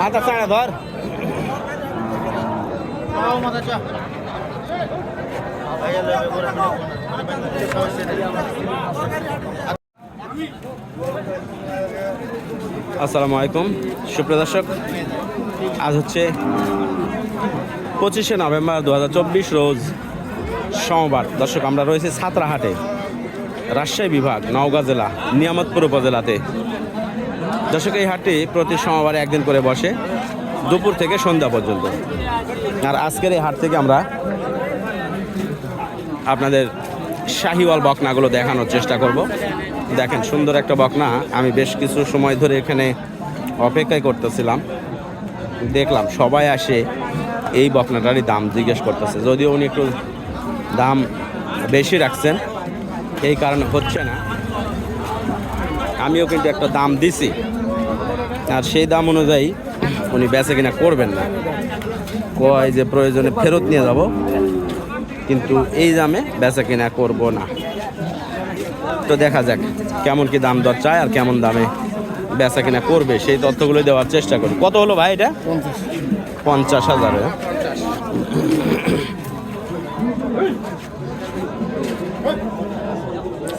মাথা চাড়া ধর। আসসালামু আলাইকুম। সুপ্রিয় দর্শক আজ হচ্ছে পঁচিশে নভেম্বর দু হাজার চব্বিশ রোজ সোমবার। দর্শক, আমরা রয়েছি সাতরাহাটে রাজশাহী বিভাগ, নওগাঁ জেলা, নিয়ামতপুর উপজেলাতে। দর্শক, এই হাটটি প্রতি সোমবারে একদিন করে বসে, দুপুর থেকে সন্ধ্যা পর্যন্ত। আর আজকের এই হাট থেকে আমরা আপনাদের শাহিওয়াল বকনাগুলো দেখানোর চেষ্টা করব। দেখেন, সুন্দর একটা বকনা। আমি বেশ কিছু সময় ধরে এখানে অপেক্ষায় করতেছিলাম। দেখলাম সবাই আসে এই বকনাটারই দাম জিজ্ঞেস করতেছে। যদিও উনি একটু দাম বেশি রাখছেন, এই কারণে হচ্ছে না। আমিও কিন্তু একটা দাম দিছি। আর সেই দাম অনুযায়ী উনি বেচে কিনা করবেন না। কয় যে প্রয়োজনে ফেরত নিয়ে যাব, কিন্তু এই দামে বেচা কিনা করব না। তো দেখা যাক কেমন কি দাম দর চায় আর কেমন দামে বেচা কিনা করবে, সেই তথ্যগুলো দেওয়ার চেষ্টা করি। কত হলো ভাই এটা? পঞ্চাশ হাজারে।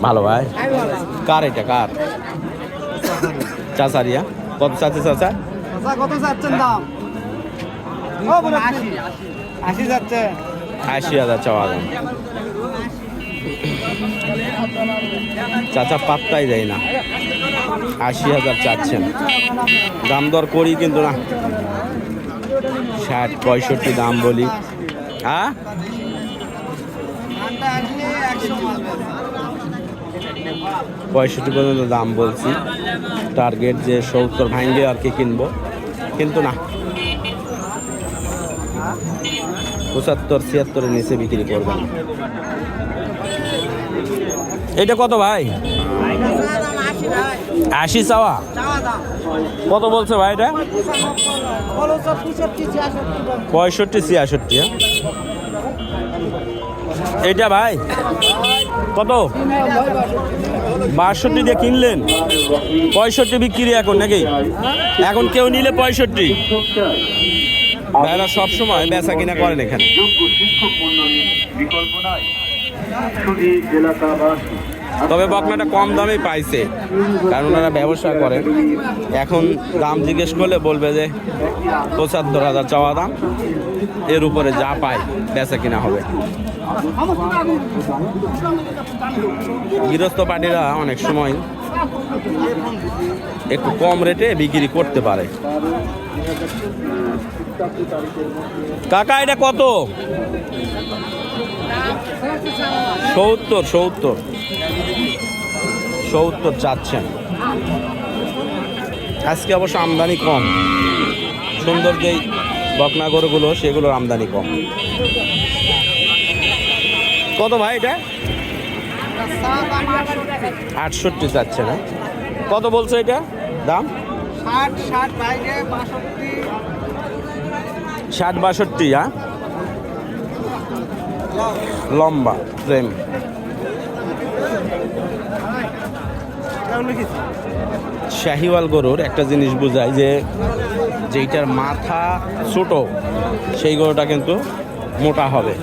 ভালো ভাই? কার এটা কার? চাচারিয়া কত চাচা? চাচা কত যাচ্ছেন দাম? আশি। আশি যাচ্ছে। আশি হাজার চাওয়া দাম। চাচা পাত্তাই দেয় না। আশি হাজার চাচ্ছেন। দাম দর করি কিন্তু না। ষাট, পঁয়ষট্টি দাম বলি। হ্যাঁ পঁয়ষট্টি পর্যন্ত দাম বলছি। টার্গেট যে সত্তর ভাঙ্গে আর কি কিনবো। কিন্তু না। পঁচাত্তর, ছিয়াত্তরের নিচে বিক্রি করবেন। এটা কত ভাই? আশি চাওয়া? কত বলছে ভাই এটা? পঁয়ষট্টি, ছিয়াষট্টি হ্যাঁ? এটা ভাই? কত? বাষট্টি দিয়ে কিনলেন? পঁয়ষট্টি বিক্রি এখন নাকি? এখন কেউ নিলে পঁয়ষট্টি। ভাইরা সবসময় বেচা কিনা করেন এখানে। বিকল্প নাই। এলাকাবাসী তবে বকনাটা কম দামেই পাইছে, কারণ ওনারা ব্যবসা করেন। এখন দাম জিজ্ঞেস করলে বলবে যে, পঁচাত্তর হাজার চাওয়া দাম, এর উপরে যা পায়, বেচা কিনা হবে। গৃহস্থ পার্টিরা অনেক সময় একটু কম রেটে বিক্রি করতে পারে। কাকা, এটা কত? সত্তর সত্তর। সত্তর চাচ্ছেন। আজকে অবশ্য আমদানি কম। সুন্দর যেই বকনা গরুগুলো সেগুলোর আমদানি কম। কত ভাই এটা? আটষট্টি চাচ্ছে না কত বলছো এটা? দাম? ষাট ষাট বাইরে বাষট্টি। ষাট বাষট্টি হ্যাঁ? লম্বা, প্রেম। শাহিওয়াল গরুর একটা জিনিস বোঝায় যে যেইটার মাথা ছোট, সেই গরুটা কিন্তু মোটা হবে।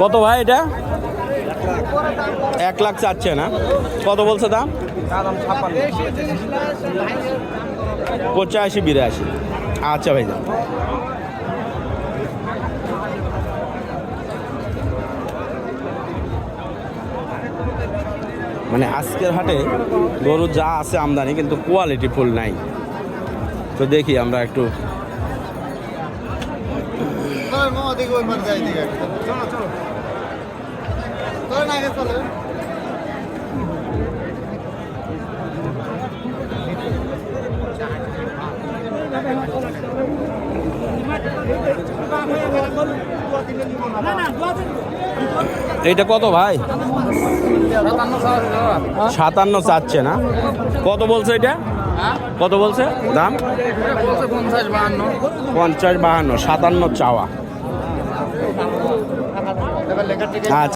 কত ভাই এটা? এক লাখ চাচ্ছে না। কত বলছে দাম? পঁচাশি, বিরাশি। আচ্ছা ভাই মানে আজকের হাটে গরু যা আছে আমদানি, কিন্তু কোয়ালিটি ফুল নাই। তো দেখি আমরা একটু। চলো চলো এইটা কত ভাই? সাতান্ন চাচ্ছে না? কত বলছে এটা? কত বলছে? দাম? পঞ্চাশ বাহান্ন, সাতান্ন চাওয়া। আচ্ছা।